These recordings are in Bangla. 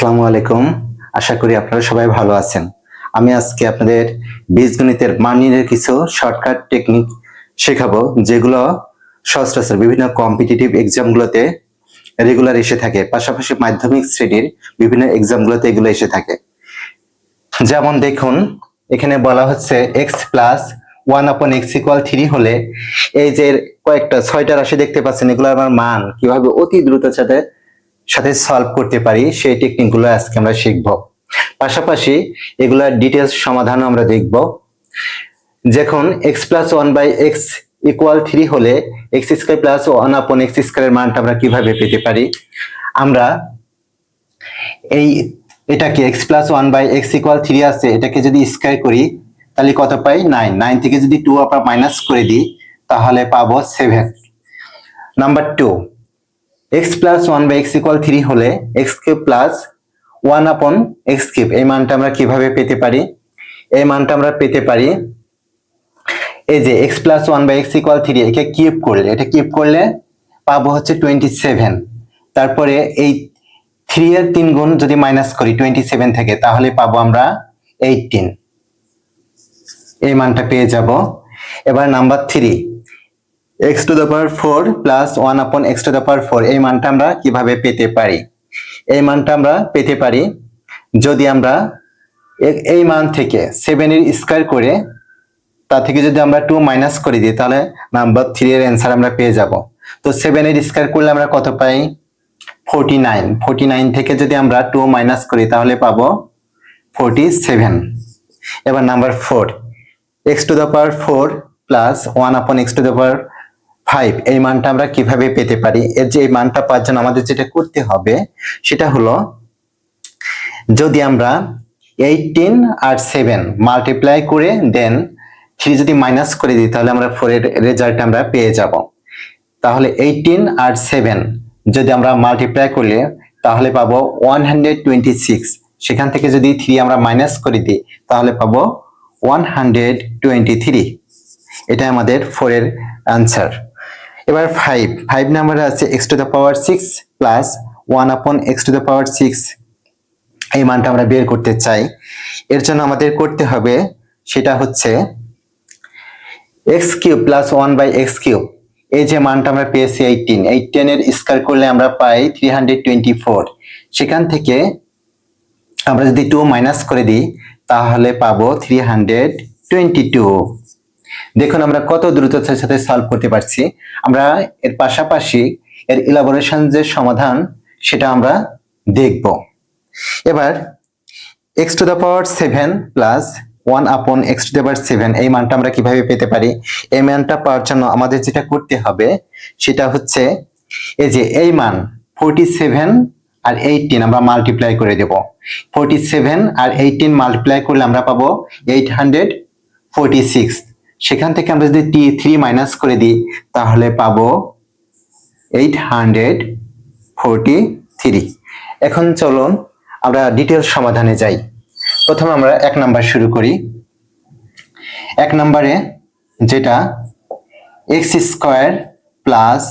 আসসালামু আলাইকুম। আশা করি আপনারা সবাই ভালো আছেন। আমি আজকে আপনাদের বীজগণিতের মানিনের কিছু শর্টকাট টেকনিক শেখাবো, যেগুলো সচরাচর বিভিন্ন কম্পিটিটিভ এক্সামগুলোতে রেগুলার এসে থাকে। পাশাপাশি মাধ্যমিক শ্রেণির বিভিন্ন এক্সামগুলোতে এগুলো এসে থাকে। যেমন দেখুন, এখানে বলা হচ্ছে x plus one upon x equal three হলে এই যে কয়েকটা, ছয়টা রাশি দেখতে পাচ্ছেন এগুলো আমার মান কীভাবে অতি দ্রুত সাথে সাথে সলভ করতে পারি, সেই টেকনিকগুলো আজকে আমরা শিখব। পাশাপাশি এগুলার ডিটেলস সমাধানও আমরা দেখব। যখন x plus one by x equal three হলে x square plus one upon x স্কোয়ারের মানটা আমরা কীভাবে পেতে পারি? আমরা এই এটাকে x plus one by x equal three আছে, এটাকে যদি স্কোয়ার করি, তাহলে কত পাই? নাইন নাইন থেকে যদি টু আমরা মাইনাস করে দিই, তাহলে পাবো seven number two x plus one by x equal three হলে x cube plus one upon x cube এই মানটা আমরা কীভাবে পেতে পারি? এই মানটা আমরা পেতে পারি এই যে x plus one by x equal three একে কিউব করলে। এটা কিউব করলে পাবো হচ্ছে টোয়েন্টি সেভেন তারপরে এই থ্রি এর তিন গুণ যদি মাইনাস করি টোয়েন্টি সেভেন থেকে, তাহলে পাবো আমরা এইটিন এই মানটা পেয়ে যাব। এবার number three x to the power four plus one upon x to the power four এই মানটা আমরা কীভাবে পেতে পারি? এই মানটা আমরা পেতে পারি যদি আমরা এই মান থেকে সেভেনের স্কোয়ার করে তা থেকে যদি আমরা টু মাইনাস করে দিই, তাহলে নাম্বার থ্রি এর অ্যান্সার আমরা পেয়ে যাব। তো সেভেনের স্কোয়ার করলে আমরা কত পাই? ফোরটি নাইন ফোরটি নাইন থেকে যদি আমরা টু মাইনাস করি, তাহলে পাবো ফোরটি সেভেন এবার number four x to the power four plus one upon x to the power five এই মানটা আমরা কীভাবে পেতে পারি? এর যে এই মানটা পাওয়ার জন্য আমাদের যেটা করতে হবে, সেটা হলো, যদি আমরা এইটিন আর সেভেন মাল্টিপ্লাই করে দেন থ্রি যদি মাইনাস করে দিই, তাহলে আমরা ফোরের রেজাল্ট আমরা পেয়ে যাব। তাহলে এইটিন আর সেভেন যদি আমরা মাল্টিপ্লাই করলে, তাহলে পাবো ওয়ান হান্ড্রেড টোয়েন্টি সিক্স সেখান থেকে যদি থ্রি আমরা মাইনাস করে দিই, তাহলে পাবো ওয়ান হান্ড্রেড টোয়েন্টি থ্রি এটা আমাদের ফোরের আনসার এবার ফাইভ ফাইভ নাম্বারে আছে x to the power six plus one upon x to the power six এই মানটা আমরা বের করতে চাই। এর জন্য আমাদের করতে হবে সেটা হচ্ছে x cube plus one by x cube এই যে মানটা আমরা পেয়েছি এইটিন এইটিন এর স্কোয়ার করলে আমরা পাই থ্রি হান্ড্রেড টোয়েন্টি ফোর সেখান থেকে আমরা যদি টু মাইনাস করে দিই, তাহলে পাবো থ্রি হান্ড্রেড টোয়েন্টি টু দেখুন, আমরা কত দ্রুততার সাথে সলভ করতে পারছি। আমরা এর পাশাপাশি এর ইলাবোরেশন যে সমাধান, সেটা আমরা দেখব। এবার x to the power seven plus one upon x to the power seven এই মানটা আমরা কীভাবে পেতে পারি? এই মানটা পাওয়ার জন্য আমাদের যেটা করতে হবে, সেটা হচ্ছে এই যে এই মান ফোরটি সেভেন আর এইটিন আমরা মাল্টিপ্লাই করে দেব। ফোরটি সেভেন আর এইটিন মাল্টিপ্লাই করলে আমরা পাবো এইট হান্ড্রেড ফোরটি সিক্স সেখান থেকে আমরা যদি টি থ্রি মাইনাস করে দিই, তাহলে পাবো এইট হান্ড্রেড ফোরটি থ্রি এখন চলুন আমরা ডিটেলস সমাধানে যাই। প্রথমে আমরা এক নাম্বার শুরু করি। এক নম্বরে যেটা x square plus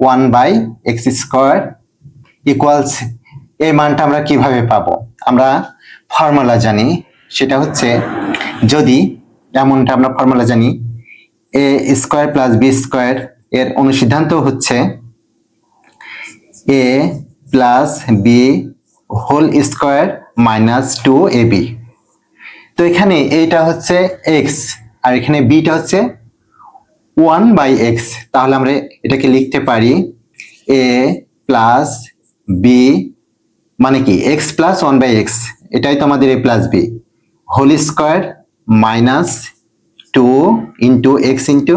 one by x square equals এই মানটা আমরা কীভাবে পাবো? আমরা ফর্মুলা জানি, সেটা হচ্ছে যদি এমনটা আমরা ফর্মুলা জানি a square plus b square এর অনুসিদ্ধান্ত হচ্ছে a plus b whole square minus two a b তো এখানে এইটা হচ্ছে এক্স আর এখানে বিটা হচ্ছে ওয়ান বাই এক্স তাহলে আমরা এটাকে লিখতে পারি এ প্লাস বি মানে কি? X plus one by x এটাই তো আমাদের a plus b whole square minus two into x into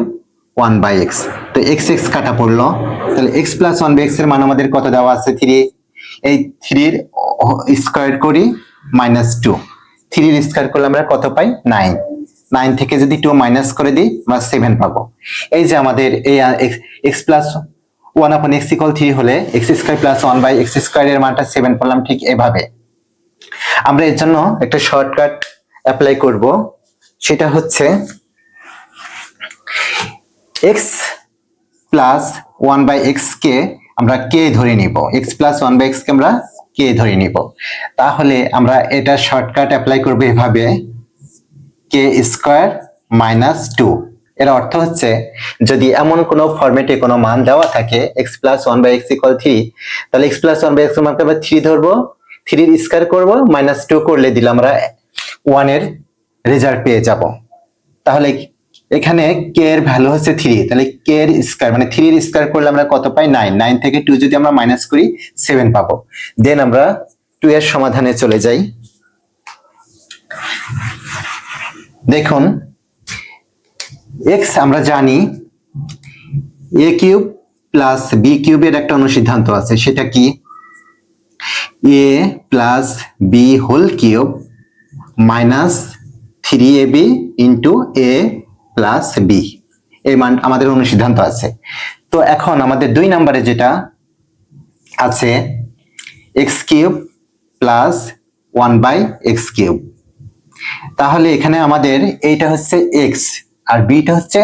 one by x তো এক্স এক্স কাটা পড়ল। তাহলে এক্স প্লাস ওয়ান বাই এক্সের মান আমাদের কত দেওয়া আছে? থ্রি এই থ্রির স্কোয়ার করি মাইনাস টু থ্রির স্কোয়ার করলে আমরা কত পাই? নাইন নাইন থেকে যদি টু মাইনাস করে দিই, আমরা সেভেন পাবো। এই যে আমাদের এই x plus one upon x equal three হলে x square plus one by x square এর মানটা সেভেন পেলাম ঠিক এভাবে। আমরা এর জন্য একটা শর্টকাট অ্যাপ্লাই করব। সেটা হচ্ছে x plus one by x কে আমরা কে ধরে নিব। X plus one by x কে আমরা কে ধরে নিব। তাহলে আমরা এটা শর্টকাট অ্যাপ্লাই করব এভাবে। কে স্কোয়ার মাইনাস টু এর অর্থ হচ্ছে, যদি এমন কোনো ফরম্যাটে কোনো মান দেওয়া থাকে x plus one by x equal three তাহলে x plus one by x মানকে আমরা থ্রি ধরবো। থ্রির স্কোয়ার করব মাইনাস টু করলে দিলে আমরা ওয়ানের রেজাল্ট পেয়ে যাব। তাহলে এখানে কে এর ভ্যালু হচ্ছে থ্রি তাহলে কে এর স্কোয়ার মানে থ্রির স্কোয়ার করলে আমরা কত পাই? নাইন নাইন থেকে টু যদি আমরা মাইনাস করি সেভেন পাবো। দেন আমরা টু এর সমাধানে চলে যাই। দেখুন এক্স আমরা জানি এ কিউব প্লাস বি কিউবের একটা অনুসিদ্ধান্ত আছে। সেটা কি? A plus b whole cube minus three a b into a plus b এই মান, আমাদের অনুসিদ্ধান্ত আছে। তো এখন আমাদের দুই নম্বরে যেটা আছে x cube plus one by x cube তাহলে এখানে আমাদের এইটা হচ্ছে এক্স আর বিটা হচ্ছে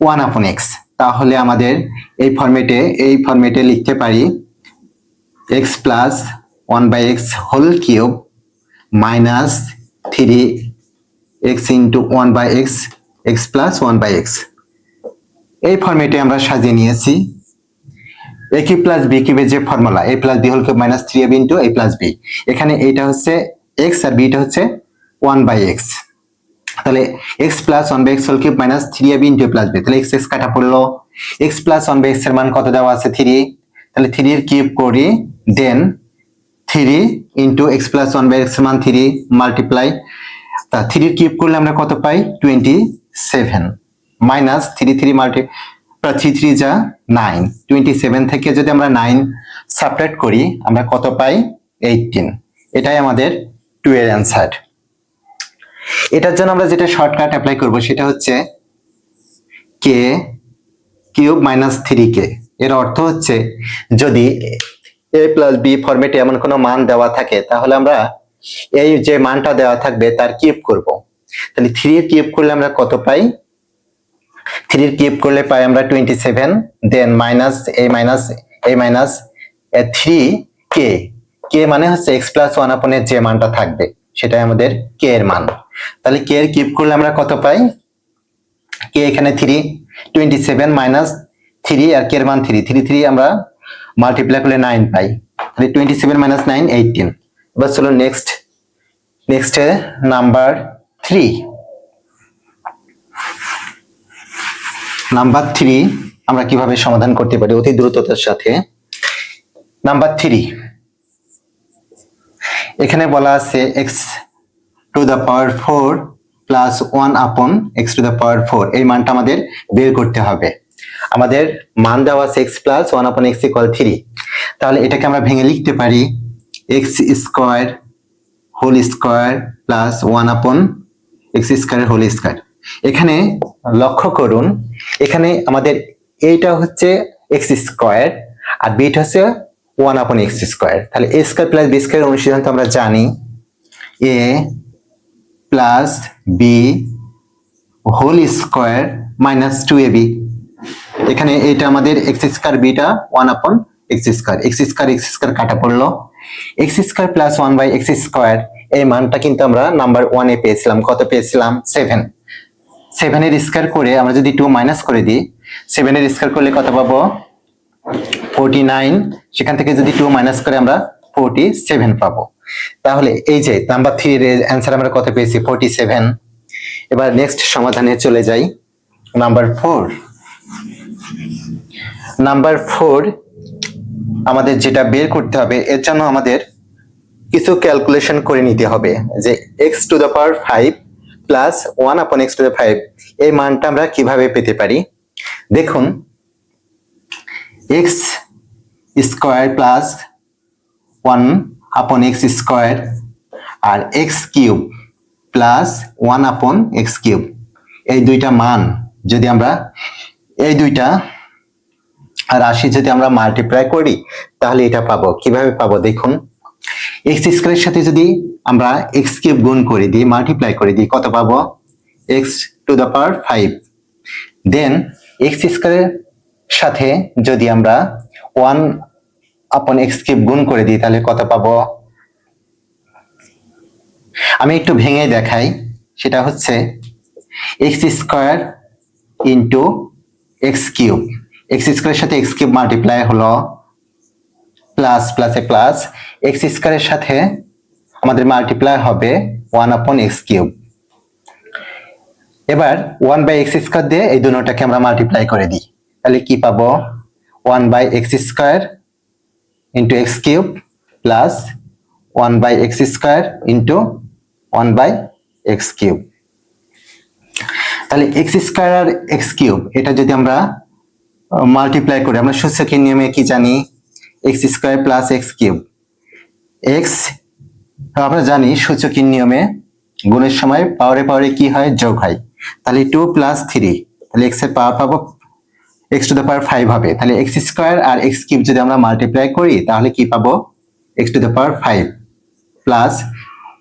ওয়ান আপন এক্স তাহলে আমাদের এই ফরম্যাটে এই ফরম্যাটে লিখতে পারি x plus one by x whole cube minus three x into one by x x plus one by x এই ফরম্যাটে আমরা সাজিয়ে নিয়েছি। এ কিউব প্লাস বি কিউবের যে formula a plus b whole cube minus three a b into a plus b এখানে এইটা হচ্ছে এক্স আর বিটা হচ্ছে ওয়ান বাই এক্স তাহলে x plus one by x whole cube minus three a b into plus b তাহলে এক্স এক্স কাটা পড়ল। এক্স প্লাস ওয়ান বাই এক্সের মান কত দেওয়া আছে? থ্রি তাহলে থ্রি এর কিউব করি then three into x plus one by এক্সের মান থ্রি মাল্টিপ্লাই তা থ্রির কিউব করলে আমরা কত পাই? Twenty seven minus three three multi three three যা নাইন টোয়েন্টি সেভেন থেকে যদি আমরা নাইন সাবট্রাক্ট করি, আমরা কত পাই? এইটিন এটাই আমাদের টু এর অ্যান্সার এটার জন্য আমরা যেটা শর্টকাট অ্যাপ্লাই করব, সেটা হচ্ছে K cube minus three K এর অর্থ হচ্ছে, যদি এ প্লাস বি ফরম্যাটে এমন কোনো মান দেওয়া থাকে, তাহলে আমরা এই যে মানটা দেওয়া থাকবে, তার কিউব করব। তাহলে থ্রি এর করলে আমরা কত পাই? থ্রির কিউব করলে পাই আমরা twenty seven then minus a minus a minus three K K মানে হচ্ছে এক্স প্লাস ওয়ান আপনের যে মানটা থাকবে, সেটাই আমাদের কে এর মান। তাহলে কে এর কিউব করলে আমরা কত পাই? কে এখানে three twenty seven minus three আর কে এর মান থ্রি থ্রি থ্রি আমরা মাল্টিপ্লাই করলে নাইন পাই। তাহলে twenty seven minus nine eighteen এবার চলো next next number three number three আমরা কীভাবে সমাধান করতে পারি অতি দ্রুততার সাথে? নাম্বার থ্রি এখানে বলা আছে x to the power four plus one upon x to the power four এই মানটা আমাদের বের করতে হবে। আমাদের মান দেওয়া আছে x plus one upon x equal three তাহলে এটাকে আমরা ভেঙে লিখতে পারি। X square whole square plus one upon x square whole square এখানে লক্ষ্য করুন, এখানে আমাদের এইটা হচ্ছে এক্স স্কোয়ার আর বিটা হচ্ছে ওয়ান আপন এক্স স্কোয়ার তাহলে a square plus b square অনুসিদ্ধান্ত আমরা জানি a plus b whole square minus two a b এখানে এটা আমাদের x square beta one upon x square x square x square কাটা পড়ল। X square plus one by x square এই মানটা কিন্তু আমরা নাম্বার ওয়ানে পেয়েছিলাম। কত পেয়েছিলাম? সেভেন সেভেনের স্কোয়ার করে আমরা যদি টু মাইনাস করে দিই সেভেনের স্কোয়ার করলে কত পাবো? ফোরটি নাইন সেখান থেকে যদি টু মাইনাস করে আমরা ফোরটি সেভেন পাবো। তাহলে এই যে নাম্বার থ্রির অ্যান্সার আমরা কত পেয়েছি? ফোরটি সেভেন এবার নেক্সট সমাধানে চলে যাই। নাম্বার ফোর নাম্বার ফোর আমাদের যেটা বের করতে হবে, এর জন্য আমাদের কিছু ক্যালকুলেশন করে নিতে হবে যে x to the power five plus one upon x to the five এই মানটা আমরা কীভাবে পেতে পারি? দেখুন x square plus one upon x square আর x cube plus one upon x cube এই দুইটা মান যদি আমরা, এই দুইটা রাশি যদি আমরা মাল্টিপ্লাই করি, তাহলে এটা পাবো। কীভাবে পাবো দেখুন? এক্স স্কোয়ারের সাথে যদি আমরা এক্স কিউব গুণ করে দিই মাল্টিপ্লাই করে দিই কত পাবো? X to the power five then x স্কোয়ারের সাথে যদি আমরা ওয়ান আপন এক্স কিউব গুণ করে দিই, তাহলে কত পাবো? আমি একটু ভেঙে দেখাই। সেটা হচ্ছে x square into x cube x স্কোয়ারের সাথে এক্স কিউব মাল্টিপ্লাই হলো প্লাস প্লাসে প্লাস এক্স স্কোয়ারের সাথে আমাদের মাল্টিপ্লাই হবে ওয়ান আপন এক্স কিউব এবার ওয়ান বাই এক্স স্কোয়ার দিয়ে এই দুটোটাকে আমরা মাল্টিপ্লাই করে দিই। তাহলে কি পাবো? One by x square into x cube plus one by x square into one by x cube তাহলে এক্স স্কোয়ার আর এক্স কিউব এটা যদি আমরা মাল্টিপ্লাই করি। আমরা সূচকের নিয়মে কি জানি? X square plus x cube x আমরা জানি সূচকের নিয়মে গুণের সময় পাওয়ারে পাওয়ারে কি হয়? যোগ হয়। তাহলে টু প্লাস থ্রি তাহলে এক্সের পাওয়ার পাবো x to the power five হবে। তাহলে এক্স স্কোয়ার আর এক্স কিউব যদি আমরা মাল্টিপ্লাই করি, তাহলে কি পাবো? X to the power five plus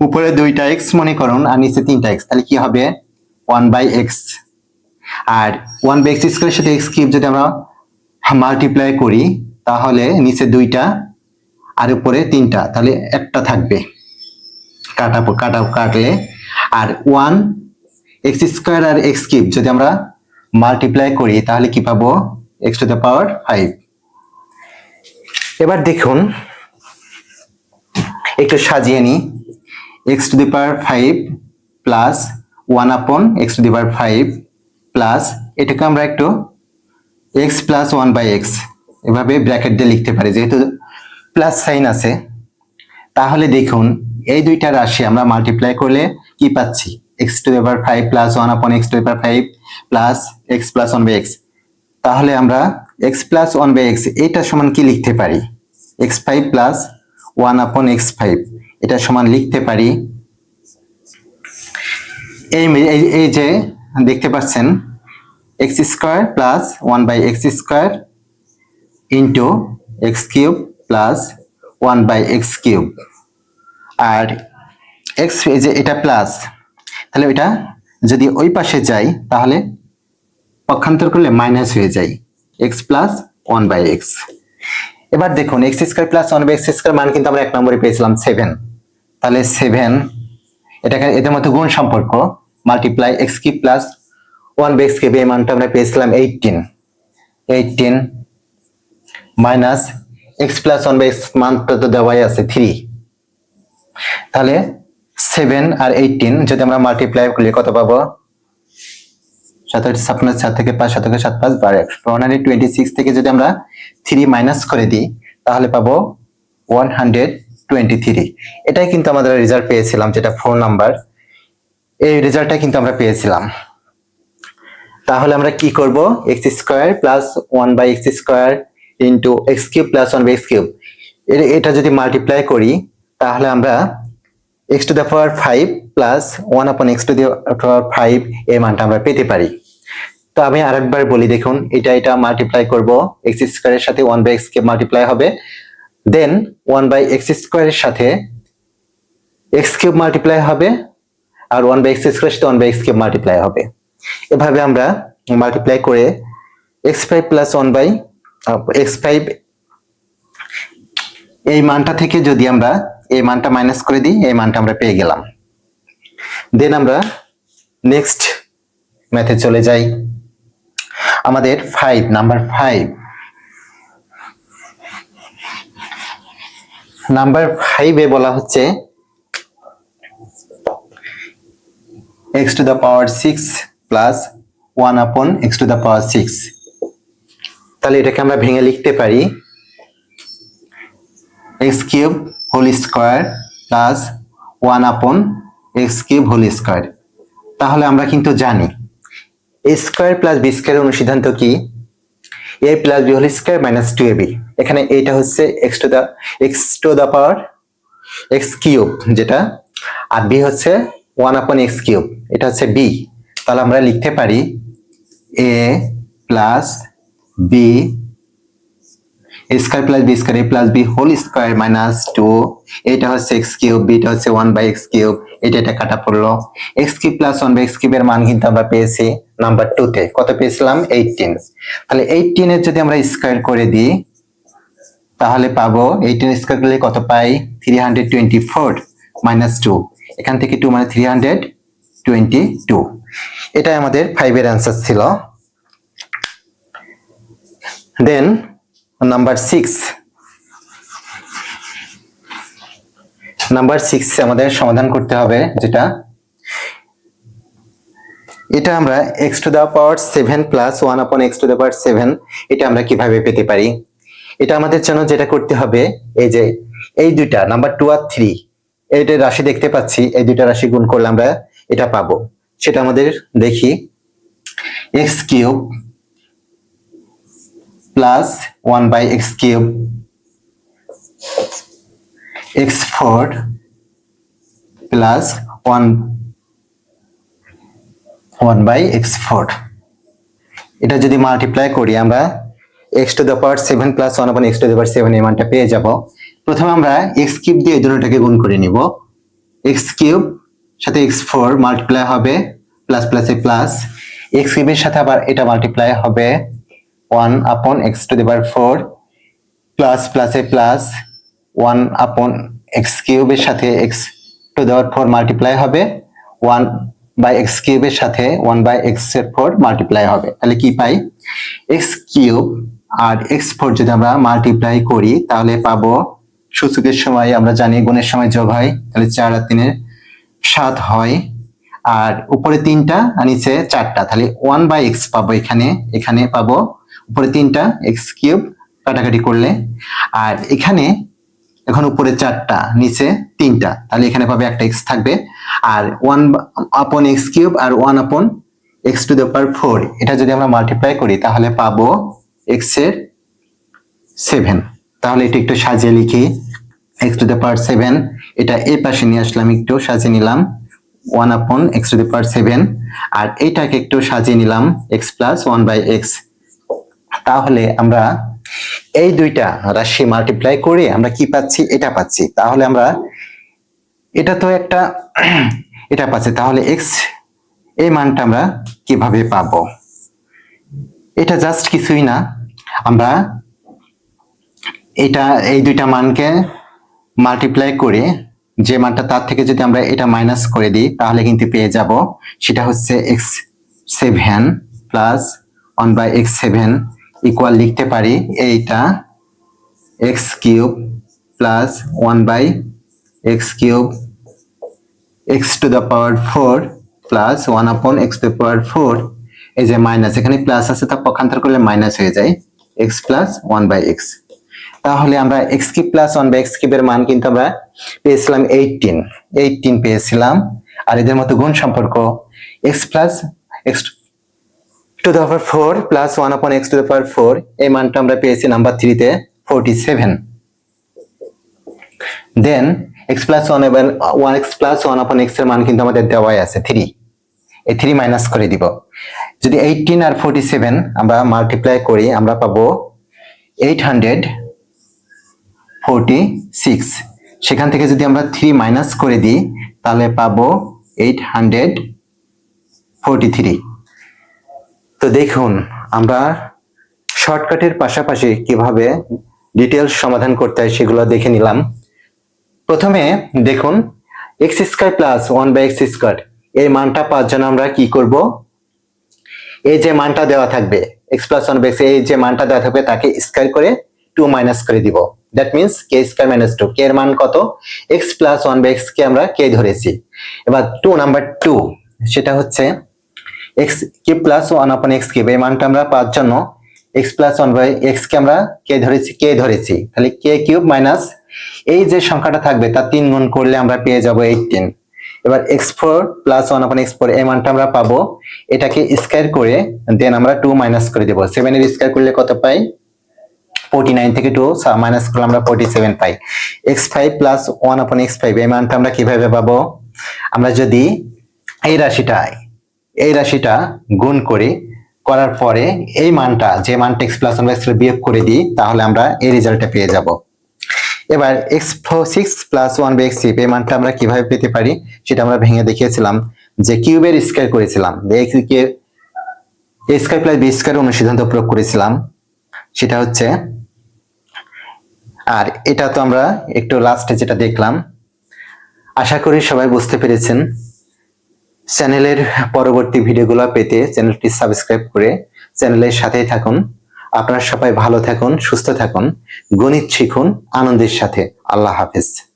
উপরে দুইটা এক্স মনে করুন আর নিচে তিনটা এক্স তাহলে কি হবে? ওয়ান বাই এক্স আর ওয়ান বাই এক্স স্কোয়ারের সাথে এক্স কিউব যদি আমরা মাল্টিপ্লাই করি, তাহলে নিচে দুইটা আর উপরে তিনটা, তাহলে একটা থাকবে। কাটা কাটা, কাটলে। আর ওয়ান এক্স স্কোয়ার আর এক্স কিউব যদি আমরা মাল্টিপ্লাই করি, তাহলে কি পাবো? X to the power five এবার দেখুন, একটু সাজিয়ে নিই। X to the power five plus one upon x to the power five plus এটাকে আমরা একটু x plus one by x এভাবে ব্র্যাকেট দিয়ে লিখতে পারি। যেহেতু প্লাস সাইন আছে, তাহলে দেখুন, এই দুইটা রাশি আমরা মাল্টিপ্লাই করলে কি পাচ্ছি? X to power five plus one upon x to power five plus x plus one by x তাহলে আমরা x plus one by x এটা সমান কি লিখতে পারি? X five plus one upon x five এটা সমান লিখতে পারি। এই- এই যে দেখতে পাচ্ছেন, x square plus one by x square into x cube plus one by x cube. R x যে এটা প্লাস, তাহলে ওইটা যদি ওই পাশে যাই, তাহলে পক্ষান্তর করলে মাইনাস হয়ে যায় x plus one by x. এবার দেখুন, x square plus one by x square মান কিন্তু আমরা এক নম্বরে পেয়েছিলাম সেভেন। তাহলে সেভেন, এটাকে এদের মধ্যে গুণ সম্পর্ক মাল্টিপ্লাই এক্স কি plus one by x cube এই মানটা আমরা পেয়েছিলাম eighteen eighteen minus x plus one by x মানটা তো দেওয়াই আছে থ্রি তাহলে সেভেন আর এইটিন যদি আমরা মাল্টিপ্লাই করি, কত পাবো? সাতাশ ছাপ্পান্ন চার থেকে পাঁচ শতকে সাত, পাঁচ, বারো। একশো টোয়েন্টি সিক্স থেকে যদি আমরা থ্রি মাইনাস করে দিই, তাহলে পাবো ওয়ান হান্ড্রেড টোয়েন্টি থ্রি এটাই কিন্তু আমাদের রেজাল্ট পেয়েছিলাম, যেটা ফোর নাম্বার এই রেজাল্টটা কিন্তু আমরা পেয়েছিলাম। তাহলে আমরা কি করব? X square plus one by x square into x cube plus one by x cube এটা যদি মাল্টিপ্লাই করি, তাহলে আমরা x to the power five plus one upon x to the power five এই মানটা আমরা পেতে পারি। তো আমি আরেকবার বলি, দেখুন, এটা এটা মাল্টিপ্লাই করব। এক্স স্কোয়ারের সাথে one by x cube multiply হবে। দেন ওয়ান বাই এক্স স্কোয়ারের সাথে এক্স কিউব মাল্টিপ্লাই হবে। আর ওয়ান বাই এক্স স্কোয়ারের সাথে one by x cube multiply হবে। এভাবে আমরা মাল্টিপ্লাই করে x five plus one by x five এই মানটা থেকে যদি আমরা এই মানটা মাইনাস করে দিই, এই মানটা আমরা পেয়ে গেলাম। দেন আমরা নেক্সট ম্যাথে চলে যাই। আমাদের ফাইভ নাম্বার ফাইভ নাম্বার ফাইভে বলা হচ্ছে x to the power six plus one upon x to the power six তাহলে এটাকে আমরা ভেঙে লিখতে পারি x cube whole square plus one upon x cube whole square তাহলে আমরা কিন্তু জানি এ স্কোয়ার প্লাস বি স্কোয়ারের অনুসিদ্ধান্ত কি? A plus b whole square minus two a b এখানে এইটা হচ্ছে x to the x to the power x cube যেটা, আর বি হচ্ছে ওয়ান আপন এক্স কিউব এটা হচ্ছে বি তাহলে আমরা লিখতে পারি a plus b square plus b square a plus b whole square minus two এটা হচ্ছে এক্স কিউব বিটা হচ্ছে ওয়ান বাই এক্স কিউব এটা এটা কাটা পড়ল। X cube plus one by x কিউবের মান কিন্তু আমরা পেয়েছি নাম্বার টু তে। কত পেয়েছিলাম? এইটিন তাহলে এইটিনের যদি আমরা স্কোয়ার করে দিই, তাহলে পাবো এইটিন স্কোয়ার করলে কত পাই? Three hundred twenty four minus two এখান থেকে টু মানে থ্রি হান্ড্রেড টোয়েন্টি টু এটাই আমাদের ফাইভের অ্যান্সার ছিল। Then number six number six আমাদের সমাধান করতে হবে যেটা। এটা আমরা x to the power seven plus one upon x to the power seven এটা আমরা কীভাবে পেতে পারি? এটা আমাদের জন্য যেটা করতে হবে, এই যে, এই দুইটা নাম্বার টু আর থ্রি এইটা রাশি দেখতে পাচ্ছি, এই দুইটা রাশি গুণ করলে আমরা এটা পাবো। সেটা আমাদের দেখি। X cube plus one by x cube x four plus one one by x four. এটা যদি মাল্টিপ্লাই করি, আমরা x to the power seven plus one upon x to the power seven এই মানটা পেয়ে যাব। প্রথমে আমরা এক্স কিউব দিয়ে এই দুটোটাকে গুণ করে নিব। এক্স কিউব সাথে এক্স ফোর মাল্টিপ্লাই হবে প্লাস প্লাসে প্লাস এক্স কিউবের সাথে আবার এটা মাল্টিপ্লাই হবে one upon x to the power four plus প্লাসে প্লাস ওয়ান আপন এক্স কিউবের সাথে x to the power four multiply হবে। ওয়ান বাই এক্স কিউবের সাথে ওয়ান বাই এক্সের ফোর মাল্টিপ্লাই হবে। তাহলে কি পাই? এক্স কিউব আর এক্স ফোর যদি আমরা মাল্টিপ্লাই করি, তাহলে পাবো সূচকের সময় আমরা জানি গুণের সময় যোগ হয়, তাহলে চার আর তিনের সাত হয়। আর উপরে তিনটা আর নিচে চারটা, তাহলে ওয়ান বাই এক্স পাবো এখানে এখানে পাবো। উপরে তিনটা এক্স কিউব কাটাকাটি করলে। আর এখানে, এখন উপরে চারটা, নিচে তিনটা, তাহলে এখানে পাবে একটা এক্স থাকবে। আর one upon x cube R one upon x to the power four এটা যদি আমরা মাল্টিপ্লাই করি, তাহলে পাবো এক্সের সেভেন তাহলে এটা একটু সাজিয়ে লিখি। X to the power seven এটা এই পাশে নিয়ে আসলাম, একটু সাজিয়ে নিলাম। One upon x to the power seven আর এইটাকে একটু সাজিয়ে নিলাম x plus one by x তাহলে আমরা এই দুইটা রাশি মাল্টিপ্লাই করে আমরা কি পাচ্ছি? এটা পাচ্ছি। তাহলে আমরা এটা তো একটা এটা পাচ্ছি। তাহলে এক্স এই মানটা আমরা কীভাবে পাবো? এটা জাস্ট কিছুই না। আমরা এটা, এই দুইটা মানকে মাল্টিপ্লাই করে যে মানটা তার থেকে যদি আমরা এটা মাইনাস করে দিই, তাহলে কিন্তু পেয়ে যাব সেটা হচ্ছে x seven plus one by x seven equal লিখতে পারি এইটা x cube plus one by x cube x to the power four plus one upon x to power four এই যে মাইনাস এখানে প্লাস আছে তা পক্ষান্তর করলে মাইনাস হয়ে যায় x plus one by x তাহলে আমরা x cube plus one by x কিউবের মান কিন্তু আমরা পেয়েছিলাম এইটিন এইটিন পেয়েছিলাম। আর এদের মতো গুণ সম্পর্ক x plus x to the power four plus one upon x to the power four এই মানটা আমরা পেয়েছি নাম্বার থ্রিতে forty seven then x plus one এবং one x plus one upon এক্সের মান কিন্তু আমাদের দেওয়াই আছে থ্রি এই থ্রি মাইনাস করে দিব। যদি এইটিন আর ফোরটি সেভেন আমরা মাল্টিপ্লাই করি, আমরা পাবো এইট হান্ড্রেড ফোরটি সিক্স সেখান থেকে যদি আমরা থ্রি মাইনাস করে দিই, তাহলে পাবো এইট হান্ড্রেড ফোরটি থ্রি তো দেখুন, আমরা শর্টকাটের পাশাপাশি কীভাবে ডিটেলস সমাধান করতে হয় সেগুলো দেখে নিলাম। প্রথমে দেখুন x square plus one by x square এই মানটা পাওয়ার জন্য আমরা কি করব? এই যে মানটা দেওয়া থাকবে এক্স প্লাস ওয়ান বাই এই যে মানটা দেওয়া থাকবে, তাকে স্কোয়ার করে টু মাইনাস করে দিব। That means k square minus two k এর মান কত? X plus one by x কে আমরা কে ধরেছি। এবার টু নাম্বার টু সেটা হচ্ছে x cube plus one upon x cube এই মানটা আমরা পাওয়ার জন্য x plus one by x কে আমরা কে ধরেছি কে ধরেছি। তাহলে কে কিউব মাইনাস এই যে সংখ্যাটা থাকবে তার তিন গুণ করলে আমরা পেয়ে যাব এইটিন এবার x four plus one upon x four এই মানটা আমরা পাবো। এটাকে স্কোয়ার করে দেন আমরা টু মাইনাস করে দেবো। সেভেনের স্কোয়ার করলে কত পাই? ফোর্টি নাইন থেকে টু মাইনাস করলে আমরা ফোর্টি সেভেন পাই। X five plus one upon x five এই মানটা আমরা কীভাবে পাবো? আমরা যদি এই রাশিটা এই রাশিটা গুণ করি, করার পরে এই মানটা, যে মানটা এক্স প্লাস ওয়ান এক্স বিয়োগ করে দিই, তাহলে আমরা এই রেজাল্টটা পেয়ে যাব। এবার x six plus one by x এই মানটা আমরা কীভাবে পেতে পারি? সেটা আমরা ভেঙে দেখিয়েছিলাম যে কিউবের স্কোয়ার করেছিলাম। এক্স কে স্কোয়ার প্লাস বি স্কোয়ার অনুসিদ্ধান্ত প্রয়োগ করেছিলাম। সেটা হচ্ছে আর এটা তো আমরা একটু লাস্টে যেটা দেখলাম। আশা করি সবাই বুঝতে পেরেছেন। চ্যানেলের পরবর্তী ভিডিওগুলো পেতে চ্যানেলটি সাবস্ক্রাইব করে চ্যানেলের সাথেই থাকুন। আপনারা সবাই ভালো থাকুন, সুস্থ থাকুন, গণিত শিখুন, আনন্দের সাথে। আল্লাহ হাফেজ।